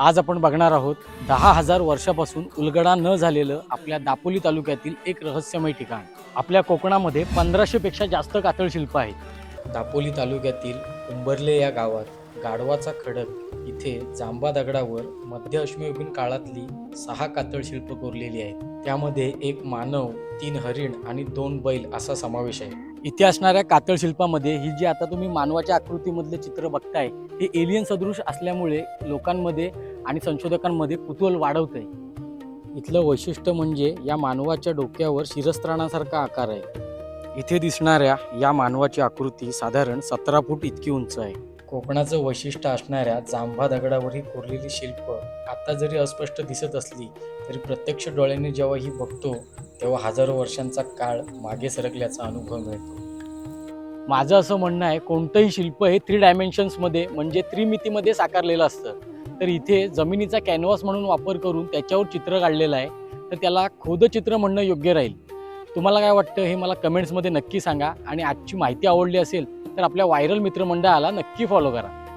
आज आपण बघणार आहोत दहा हजार वर्षापासून उलगडा न झालेलं आपल्या दापोली तालुक्यातील एक रहस्यमय ठिकाण. आपल्या कोकणामध्ये पंधराशे पेक्षा जास्त कातळ शिल्प आहेत. दापोली तालुक्यातील उंबरले या गावात गाढवाचा खडक इथे जांबा दगडावर मध्य अश्मयुगीन काळातली सहा कातळ शिल्प कोरलेली आहेत. त्यामध्ये एक मानव तीन हरिण आणि दोन बैल असा समावेश आहे. इथे असणाऱ्या कातळ शिल्पामध्ये ही जी आता तुम्ही मानवाच्या आकृतीमधले चित्र बघताय हे एलियन सदृश असल्यामुळे लोकांमध्ये आणि संशोधकांमध्ये कुतूहल वाढवत आहे इथलं वैशिष्ट्य म्हणजे या मानवाच्या डोक्यावर शिरस्त्राणासारखा आकार आहे. इथे दिसणाऱ्या या मानवाची आकृती साधारण सतरा फूट इतकी उंच आहे. कोकणाचं वैशिष्ट्य असणाऱ्या जांभा दगडावरही कोरलेली शिल्प आता जरी अस्पष्ट दिसत असली तरी प्रत्यक्ष डोळ्यांनी जेव्हा ही बघतो तेव्हा हजारो वर्षांचा काळ मागे सरकल्याचा अनुभव मिळतो. माझं असं म्हणणं आहे कोणतंही शिल्प हे थ्री डायमेन्शन्समध्ये म्हणजे त्रिमितीमध्ये साकारलेलं असतं. तर इथे जमिनीचा कॅनव्हास म्हणून वापर करून त्याच्यावर चित्र काढलेलं आहे. तर त्याला खोदचित्र म्हणणं योग्य राहील. तुम्हाला काय वाटतं हे मला कमेंट्समध्ये नक्की सांगा. आणि आजची माहिती आवडली असेल तर आपल्या व्हायरल मित्रमंडळाला नक्की फॉलो करा.